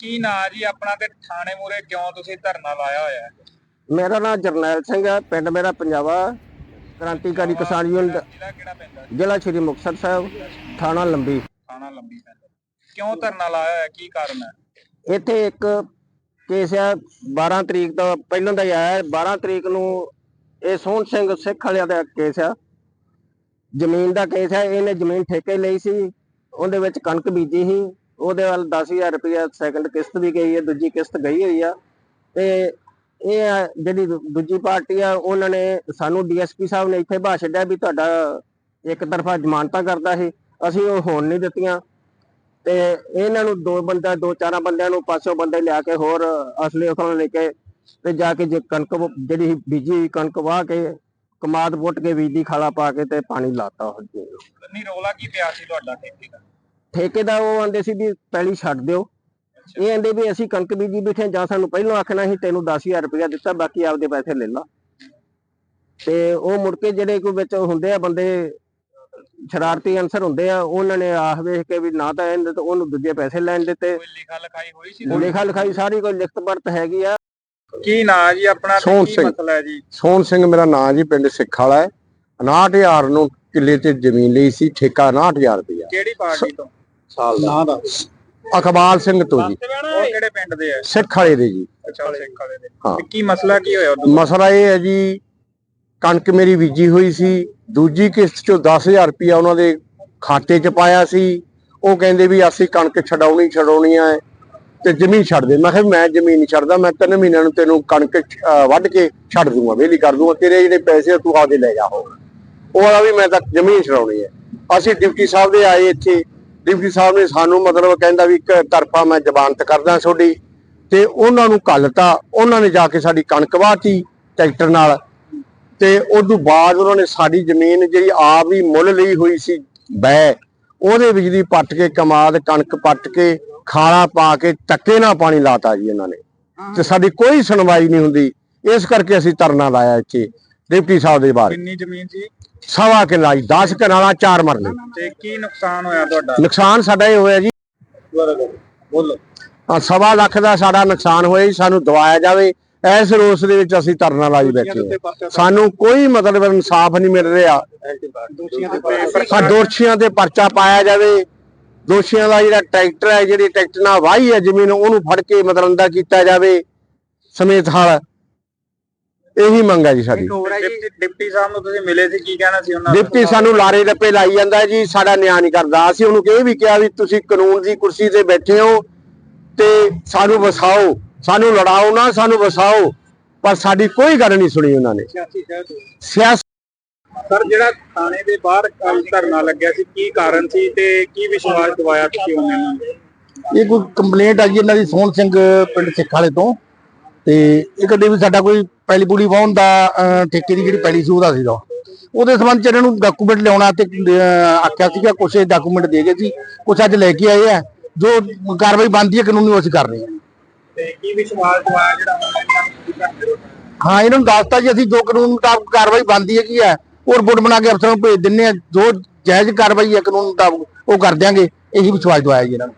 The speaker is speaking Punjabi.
ਕੀ ਨਾਂ ਜੀ? ਆਪਣਾ ਤੇ ਥਾਣੇ ਮੂਰੇ ਕਿਉਂ ਤੁਸੀਂ ਧਰਨਾ ਲਾਇਆ ਹੋਇਆ ਹੈ? ਮੇਰਾ ਨਾਮ ਜਰਨੈਲ ਸਿੰਘ ਹੈ ਪਿੰਡ ਮੇਰਾ ਪੰਜਾਬਾ ਕ੍ਰਾਂਤੀਕਾਰੀ ਕਿਸਾਨ ਯੂਨੀਅਨ ਦਾ- ਜ਼ਿਲ੍ਹਾ ਕਿਹੜਾ ਪੈਂਦਾ ਜ਼ਿਲ੍ਹਾ ਸ਼੍ਰੀ ਮੁਕਤਸਰ ਸਾਹਿਬ ਥਾਣਾ ਲੰਬੀ। ਥਾਣਾ ਲੰਬੀ ਪੈਂਦਾ ਕਿਉਂ ਧਰਨਾ ਲਾਇਆ ਹੋਇਆ ਕੀ ਕਾਰਨ ਹੈ? ਇੱਥੇ ਇੱਕ ਕੇਸ ਆ 12 ਤਰੀਕ ਤੋਂ ਪਹਿਲਾਂ ਦਾ ਹੀ ਆਇਆ ਹੈ। 12 ਤਰੀਕ ਨੂੰ ਇਹ ਸੋਹਣ ਸਿੰਘ ਸਿੱਖ ਵਾਲਿਆਂ ਦਾ ਕੇਸ ਆ ਜ਼ਮੀਨ ਦਾ ਕੇਸ ਹੈ ਇਹਨੇ ਜ਼ਮੀਨ ਠੇਕੇ ਲਈ ਸੀ ਉਹਦੇ ਵਿੱਚ ਕਣਕ ਬੀਜੀ ਸੀ। ਉਹਦੇ ਵੱਲ 10000 ਰੁਪਇਆ ਸੈਕੰਡ ਕਿਸ਼ਤ ਵੀ ਗਈ ਹੈ, ਦੂਜੀ ਕਿਸ਼ਤ ਗਈ ਹੋਈ ਆ। ਤੇ ਇਹ ਜਿਹੜੀ ਦੂਜੀ ਪਾਰਟੀ ਆ, ਉਹਨਾਂ ਨੇ ਸਾਨੂੰ ਡੀਐਸਪੀ ਸਾਹਿਬ ਨੇ ਇੱਥੇ ਭਾਸ਼ਣ ਛੱਡਿਆ ਵੀ ਤੁਹਾਡਾ ਇੱਕ ਤਰਫਾ ਜ਼ਮਾਨਤਾਂ ਕਰਦਾ ਸੀ, ਅਸੀਂ ਉਹ ਹੋਣ ਨਹੀਂ ਦਿੱਤੀਆਂ। ਤੇ ਇਹਨਾਂ ਨੂੰ ਦੋ ਬੰਦਾ, ਦੋ ਚਾਰਾਂ ਬੰਦਿਆਂ ਨੂੰ ਪਾਸੋਂ ਬੰਦੇ ਲਿਆ ਕੇ ਹੋਰ ਅਸਲੀ ਉਖਲ ਲੈ ਕੇ ਤੇ ਜਾ ਕੇ ਜੇ ਕਣਕ ਜਿਹੜੀ ਬੀਜੀ ਕਣਕ ਵਾਹ ਕੇ, ਕਮਾਦ ਪੁੱਟ ਕੇ, ਬੀਜੀ ਖਾਲਾ ਪਾ ਕੇ ਤੇ ਪਾਣੀ ਲਾਤਾ। ਉਹ ਨਹੀਂ ਰੋਲਾ ਕੀ ਪਿਆ ਸੀ ਤੁਹਾਡਾ ਠੇਕੇ ਦਾ? ਠੇਕੇ ਦਾ ਉਹ ਆਂਦੇ ਸੀ ਵੀ ਪਹਿਲੀ ਛੱਡ ਦਿਓ। ਇਹ ਆਂਦੇ ਵੀ ਅਸੀਂ ਕਣਕ ਬੀਜੀ ਬੈਠੇ ਜਾਂ ਸਾਨੂੰ ਪਹਿਲਾਂ ਆਖਣਾ ਸੀ ਤੈਨੂੰ 10000 ਰੁਪਇਆ ਦਿੱਤਾ ਬਾਕੀ ਆਪਦੇ ਪੈਸੇ ਲੈ ਲਾ। ਤੇ ਉਹ ਮੁੜ ਕੇ ਜਿਹੜੇ ਕੋਈ ਵਿੱਚ ਹੁੰਦੇ ਆ ਬੰਦੇ ਸ਼ਰਾਰਤੀ ਅਨਸਰ ਹੁੰਦੇ ਆ ਉਹਨਾਂ ਨੇ ਆਖ ਵੇਖ ਕੇ ਵੀ ਨਾ ਤਾਂ ਇਹਦੇ ਤੋਂ ਉਹਨੂੰ ਦੂਜੇ ਪੈਸੇ ਲੈਣ ਦਿੱਤੇ। ਕੋਈ ਲਿਖਾ ਲਿਖਾਈ ਹੋਈ ਸੀ ਲਿਖਾ ਲਿਖਾਈ ਸਾਰੀ ਕੋਈ ਲਿਖਤ ਪੜਤ ਹੈਗੀ ਆ। ਕੀ ਨਾਂ ਜੀ ਆਪਣਾ ਸੋਹਣ ਕੀ ਸਿੰਘ। ਮਸਲਾ ਹੈ ਜੀ? ਸੋਹਣ ਸਿੰਘ ਮੇਰਾ ਨਾਂ ਜੀ ਪਿੰਡ ਸਿੱਖ ਵਾਲਾ ਹੈ। 59000 ਨੂੰ ਕਿੱਲੇ ਤੇ ਜ਼ਮੀਨ ਲਈ ਸੀ ਠੇਕਾ 59000 ਰੁਪਇਆ। ਕਿਹੜੀ ਪਾਰਟੀ ਤੋਂ? ਸਾਲ ਦਾ। ਅਕਬਾਲ ਸਿੰਘ ਤੋਂ ਜੀ। ਉਹ ਕਿਹੜੇ ਪਿੰਡ ਦੇ ਆ? ਸਿੱਖ ਵਾਲੇ ਦੇ ਜੀ। ਅੱਛਾ ਸਿੱਖ ਵਾਲੇ ਦੇ। ਹਾਂ। ਤੇ ਕੀ ਮਸਲਾ ਕੀ ਹੋਇਆ ਉਦੋਂ? ਮਸਲਾ ਇਹ ਹੈ ਜੀ ਕਣਕ ਮੇਰੀ ਬੀਜੀ ਹੋਈ ਸੀ। ਦੂਜੀ ਕਿਸ਼ਤ ਚੋਂ 10000 ਰੁਪਇਆ ਉਹਨਾਂ ਦੇ ਖਾਤੇ 'ਚ ਪਾਇਆ ਸੀ। ਉਹ ਕਹਿੰਦੇ ਵੀ ਅਸੀਂ ਕਣਕ ਛਡਾਉਣੀ ਛਡਾਉਣੀ ਹੈ ਤੇ ਜ਼ਮੀਨ ਛੱਡ ਦੇ। ਮੈਂ ਕਿਹਾ ਮੈਂ ਜ਼ਮੀਨ ਨਹੀਂ ਛੱਡਦਾ ਮੈਂ ਤਿੰਨ ਮਹੀਨਿਆਂ ਨੂੰ ਤੈਨੂੰ ਕਣਕ ਅਹ, ਵੱਢ ਕੇ ਛੱਡ ਦੂੰਗਾ ਵਿਹਲੀ ਕਰ ਦੂੰਗਾ। ਤੇਰੇ ਜਿਹੜੇ ਪੈਸੇ ਆ ਤੂੰ ਆਪਦੇ ਲੈ ਜਾ ਹੋ ਉਹ ਵਾਲਾ ਵੀ ਮੈਂ ਤਾਂ ਜ਼ਮੀਨ ਛਡਾਉਣੀ ਹੈ। ਅਸੀਂ ਡਿਪਟੀ ਸਾਹਿਬ ਦੇ ਆਏ ਇੱਥੇ। ਡਿਪਟੀ ਸਾਹਿਬ ਨੇ ਸਾਨੂੰ ਮਤਲਬ ਕਹਿੰਦਾ ਵੀ ਇੱਕ ਤਰਫਾ ਮੈਂ ਜ਼ਮਾਨਤ ਕਰਦਾ ਤੁਹਾਡੀ ਤੇ ਉਹਨਾਂ ਨੂੰ ਘੱਲਤਾ ਉਹਨਾਂ ਨੇ ਜਾ ਕੇ ਸਾਡੀ ਕਣਕ ਵਾਹਤੀ ਟਰੈਕਟਰ ਨਾਲ ਤੇ ਉਦੋਂ ਬਾਅਦ ਉਹਨਾਂ ਨੇ ਸਾਡੀ ਜ਼ਮੀਨ ਜਿਹੜੀ ਆਪ ਹੀ ਮੁੱਲ ਲਈ ਹੋਈ ਸੀ ਬੈ ਉਹਦੇ ਵਿੱਚ ਦੀ ਪੱਟ ਕੇ ਕਮਾਦ ਕਣਕ ਪੱਟ ਕੇ ਖਾਲਾ ਪਾ ਕੇ ਟੱਕੇ ਨਾਲ ਪਾਣੀ ਲਾਤਾ ਜੀ ਇਹਨਾਂ ਨੇ। ਤੇ ਸਾਡੀ ਕੋਈ ਸੁਣਵਾਈ ਨਹੀਂ ਹੁੰਦੀ। ਇਸ ਕਰਕੇ ਅਸੀਂ ਧਰਨਾ ਲਾਇਆ ਇੱਥੇ। ਡਿਪਟੀ ਸਾਹਿਬ ਦੇ ਬਾਹਰ ਕਿੰਨੀ ਜ਼ਮੀਨ ਸੀ? ਸਵਾ ਕੇ ਲਾਈ 10 ਕਨਾਲਾ ਚਾਰ ਮਰਲੇ। ਤੇ ਕੀ ਨੁਕਸਾਨ ਹੋਇਆ ਤੁਹਾਡਾ? ਨੁਕਸਾਨ ਸਾਡਾ ਇਹ ਹੋਇਆ ਜੀ। ਬੋਲੋ ਆਹ ਸਵਾ ਲੱਖ ਦਾ ਸਾਡਾ ਨੁਕਸਾਨ ਹੋਇਆ ਜੀ ਸਾਨੂੰ ਦਵਾਇਆ ਜਾਵੇ। ਇਸ ਰੋਸ ਦੇ ਵਿੱਚ ਅਸੀਂ ਧਰਨਾ ਲਾਈ ਬੈਠੇ ਹਾਂ। ਸਾਨੂੰ ਕੋਈ ਮਤਲਬ ਇਨਸਾਫ ਨਹੀਂ ਮਿਲ ਰਿਹਾ। ਦੋਸ਼ੀਆਂ ਦੇ ਆ ਦੋਸ਼ੀਆਂ ਤੇ ਪਰਚਾ ਪਾਇਆ ਜਾਵੇ। ਦੋਸ਼ੀਆਂ ਦਾ ਜਿਹੜਾ ਟਰੈਕਟਰ ਹੈ ਜਿਹੜੀ ਟਰੈਕਟਰ ਨਾਲ ਵਾਹੀ ਹੈ ਜ਼ਮੀਨ ਉਹਨੂੰ ਫੜ ਕੇ ਮਤਲਬ ਅੰਦਰ ਕੀਤਾ ਜਾਵੇ। ਸਮੇਤ ਹਲ ਇਹੀ ਮੰਗ ਹੈ ਜੀ ਸਾਡੀ। ਡਿਪਟੀ ਡਿਪਟੀ ਸਾਹਿਬ ਨੂੰ ਤੁਸੀਂ ਮਿਲੇ ਸੀ ਕੀ ਕਹਿਣਾ ਸੀ ਉਹਨਾਂ ਦਾ? ਡਿਪਟੀ ਸਾਨੂੰ ਲਾਰੇ ਰੱਪੇ ਲਾਈ ਜਾਂਦਾ ਜੀ ਸਾਡਾ ਨਿਆਂ ਨਹੀਂ ਕਰਦਾ। ਅਸੀਂ ਉਹਨੂੰ ਇਹ ਵੀ ਕਿਹਾ ਵੀ ਤੁਸੀਂ ਕਾਨੂੰਨ ਦੀ ਕੁਰਸੀ ਤੇ ਬੈਠੇ ਹੋ ਤੇ ਸਾਨੂੰ ਵਸਾਓ। ਸਾਨੂੰ ਲੜਾਓ ਨਾ ਸਾਨੂੰ ਵਸਾਓ। ਪਰ ਸਾਡੀ ਕੋਈ ਗੱਲ ਨਹੀਂ ਸੁਣੀ ਉਹਨਾਂ ਨੇ। ਸਿਆਸਤ ਸਰ ਜਿਹੜਾ ਥਾਣੇ ਦੇ ਬਾਹਰ ਕੱਲ ਧਰਨਾ ਲੱਗਿਆ ਸੀ ਕੀ ਕਾਰਨ ਸੀ ਤੇ ਕੀ ਵਿਸ਼ਵਾਸ ਦਿਵਾਇਆ ਤੁਸੀਂ ਉਹਨਾਂ ਨੂੰ? ਇਹ ਕੋਈ ਕੰਪਲੇਂਟ ਆ ਜੀ ਇਹਨਾਂ ਦੀ ਸੋਹਣ ਸਿੰਘ ਪਿੰਡ ਸਿੱਖ ਵਾਲੇ ਤੋਂ। ਤੇ ਇਹ ਕਹਿੰਦੇ ਵੀ ਸਾਡਾ ਕੋਈ ਪੈਲੀ ਪੂਲੀ ਵਾਹਣ ਦਾ ਠੇਕੇ ਦੀ ਜਿਹੜੀ ਪੈਲੀ ਸੀ ਉਹਦਾ ਸੀਗਾ। ਉਹਦੇ ਸੰਬੰਧ ਚ ਇਹਨਾਂ ਨੂੰ ਡਾਕੂਮੈਂਟ ਲਿਆਉਣਾ ਤੇ ਆਖਿਆ ਸੀਗਾ ਕੁਛ ਡਾਕੂਮੈਂਟ ਦੇ ਗਏ ਸੀ ਕੁਛ ਅੱਜ ਲੈ ਕੇ ਆਏ ਆ। ਜੋ ਕਾਰਵਾਈ ਬਣਦੀ ਹੈ ਕਾਨੂੰਨੀ ਉਹ ਅਸੀਂ ਕਰ ਰਹੇ ਹਾਂ। ਤੇ ਕੀ ਵਿਸ਼ਵਾਸ ਦਿਵਾਇਆ ਜਿਹੜਾ ਹਾਂ? ਇਹਨਾਂ ਨੂੰ ਦੱਸਤਾ ਜੀ ਅਸੀਂ ਜੋ ਕਾਨੂੰਨ ਮੁਤਾਬਕ ਕਾਰਵਾਈ ਬਣਦੀ ਹੈ ਕੀ ਹੈ ਉਹ ਰਿਪੋਰਟ ਬਣਾ ਕੇ ਅਫਸਰਾਂ ਨੂੰ ਭੇਜ ਦਿੰਨੇ ਆ। ਜੋ ਜਾਇਜ਼ ਕਾਰਵਾਈ ਹੈ ਕਾਨੂੰਨ ਮੁਤਾਬਕ ਉਹ ਕਰ ਦਿਆਂਗੇ। ਇਹੀ ਵਿਸ਼ਵਾਸ ਦਵਾਇਆ ਜੀ ਇਹਨਾਂ ਨੂੰ।